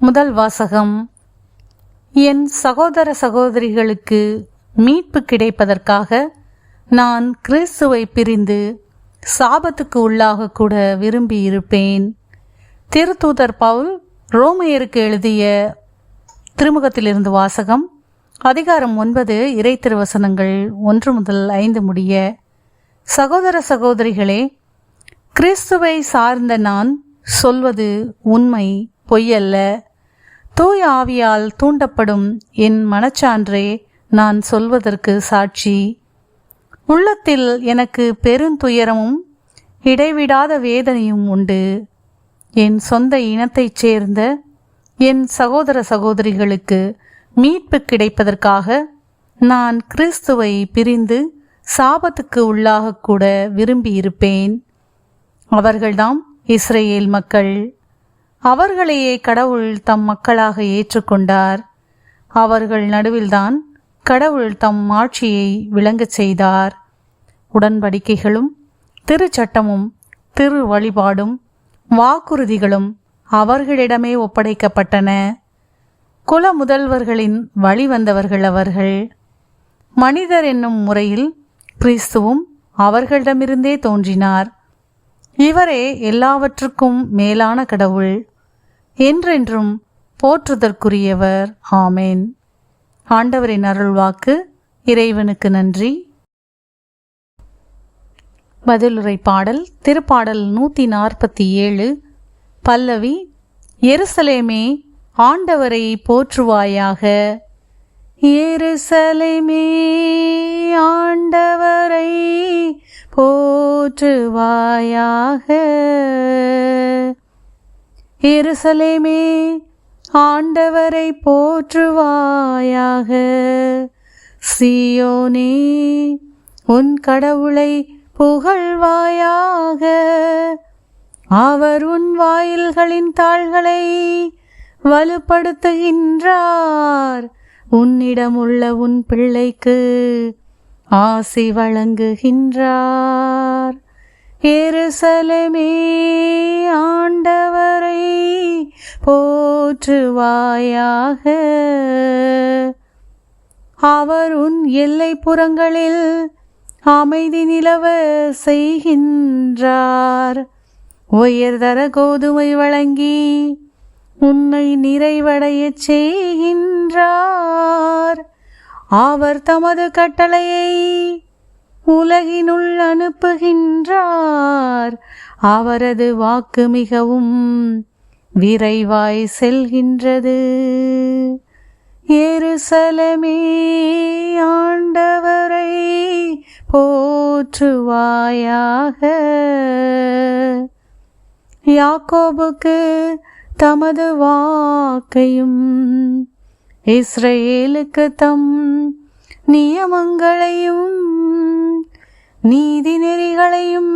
முதல் வாசகம். என் சகோதர சகோதரிகளுக்கு மீட்பு கிடைப்பதற்காக நான் கிறிஸ்துவை பிரிந்து சாபத்துக்கு உள்ளாக கூட விரும்பி இருப்பேன் திருத்தூதர் பவுல் ரோமையருக்கு எழுதிய திருமுகத்திலிருந்து வாசகம் அதிகாரம் ஒன்பது இறை திருவசனங்கள் ஒன்று முதல் ஐந்து முடிய சகோதர சகோதரிகளே கிறிஸ்துவை சார்ந்த நான் சொல்வது உண்மை பொய்யல்ல தூய ஆவியால் தூண்டப்படும் என் மனச்சான்றே நான் சொல்வதற்கு சாட்சி. உள்ளத்தில் எனக்கு பெருந்துயரமும் இடைவிடாத வேதனையும் உண்டு. என் சொந்த இனத்தைச் சேர்ந்த என் சகோதர சகோதரிகளுக்கு மீட்பு கிடைப்பதற்காக நான் கிறிஸ்துவை பிரிந்து சாபத்துக்கு உள்ளாகக்கூட விரும்பியிருப்பேன். அவர்கள்தாம் இஸ்ரேல் மக்கள். அவர்களையே கடவுள் தம் மக்களாக ஏற்றுக்கொண்டார். அவர்கள் நடுவில்தான் கடவுள் தம் ஆட்சியை விளங்கச் செய்தார். உடன்படிக்கைகளும் திருச்சட்டமும் திரு வழிபாடும் வாக்குறுதிகளும் அவர்களிடமே ஒப்படைக்கப்பட்டன. குல முதல்வர்களின் வழிவந்தவர்கள் அவர்கள். மனிதர் என்னும் முறையில் கிறிஸ்துவும் அவர்களிடமிருந்தே தோன்றினார். இவரே எல்லாவற்றுக்கும் மேலான கடவுள். என்றென்றும் போற்றுதற்குரியவர். ஆமேன். ஆண்டவரின் அருள்வாக்கு இறைவனுக்கு நன்றி. பதிலுரை பாடல் திருப்பாடல் நூற்றி நாற்பத்தி ஏழு. பல்லவி எருசலேமே ஆண்டவரை போற்றுவாயாக. எருசலேமே ஆண்டவரை போற்றுவாயாக. எருசலேமே ஆண்டவரை போற்றுவாயாக. சியோனே உன் கடவுளை புகழ்வாயாக. அவர் உன் வாயில்களின் தாள்களை வலுப்படுத்துகின்றார். உன்னிடமுள்ள உன் பிள்ளைக்கு ஆசி வழங்குகின்றார். எருசலமே ஆண்டவரை போற்றுவாயாக. அவர் உன் எல்லைப்புறங்களில் அமைதி நிலவ செய்கின்றார். உயர்தர கோதுமை வழங்கி உன்னை நிறைவடையச் செய்கின்றார். அவர் தமது கட்டளையை உலகினுள் அனுப்புகின்றார். அவரது வாக்கு மிகவும் விரைவாய் செல்கின்றது. எருசலமே ஆண்டவரை போற்றுவாயாக. யாக்கோபுக்கு தமது வாக்கையும் இஸ்ரேலுக்கு தம் நியமங்களையும் நீதி நெறிகளையும்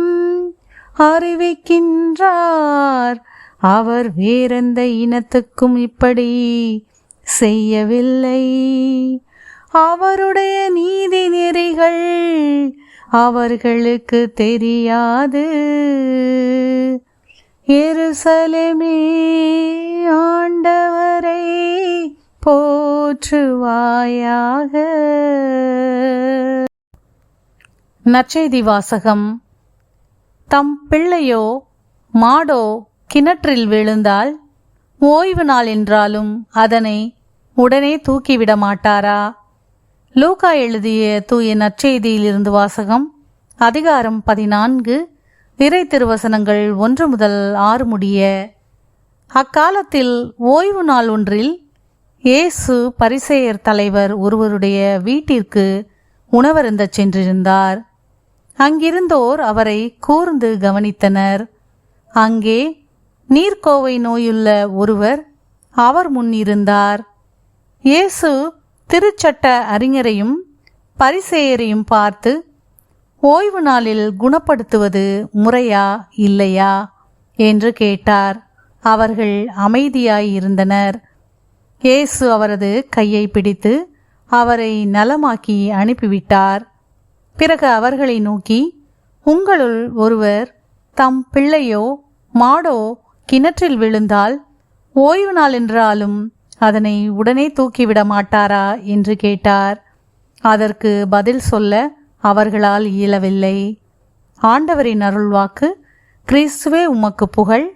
அறிவிக்கின்றார். அவர் வேறெந்த இனத்துக்கும் இப்படி செய்யவில்லை. அவருடைய நீதி நெறிகள் அவர்களுக்கு தெரியாது. எருசலேமே ஆண்டவரை போ போற்றுவாயாக நற்செய்தி வாசகம். தம் பிள்ளையோ மாடோ கிணற்றில் விழுந்தால் ஓய்வு நாள் என்றாலும் அதனை உடனே தூக்கிவிட மாட்டாரா? லூகா எழுதிய தூய நற்செய்தியிலிருந்து வாசகம் அதிகாரம் பதினான்கு இறை திருவசனங்கள் ஒன்று முதல் ஆறு முடிய. அக்காலத்தில் ஓய்வு நாள் ஒன்றில் இயேசு பரிசெயர் தலைவர் ஒருவருடைய வீட்டிற்கு உணவருந்த சென்றிருந்தார். அங்கிருந்தோர் அவரை கூர்ந்து கவனித்தனர். அங்கே நீர்க்கோவை நோயுள்ள ஒருவர் அவர் முன் இருந்தார். இயேசு திருச்சட்ட அறிஞரையும் பரிசெயரையும் பார்த்து ஓய்வு நாளில் குணப்படுத்துவது முறையா இல்லையா? என்று கேட்டார். அவர்கள் அமைதியாயிருந்தனர். இயேசு அவரது கையை பிடித்து அவரை நலமாக்கி அனுப்பிவிட்டார். பிறகு அவர்களை நோக்கி உங்களுள் ஒருவர் தம் பிள்ளையோ மாடோ கிணற்றில் விழுந்தால் ஓய்வு நாள் என்றாலும் அதனை உடனே தூக்கிவிட மாட்டாரா? என்று கேட்டார். அதற்கு பதில் சொல்ல அவர்களால் இயலவில்லை. ஆண்டவரின் அருள்வாக்கு கிறிஸ்துவே உமக்கு புகழ்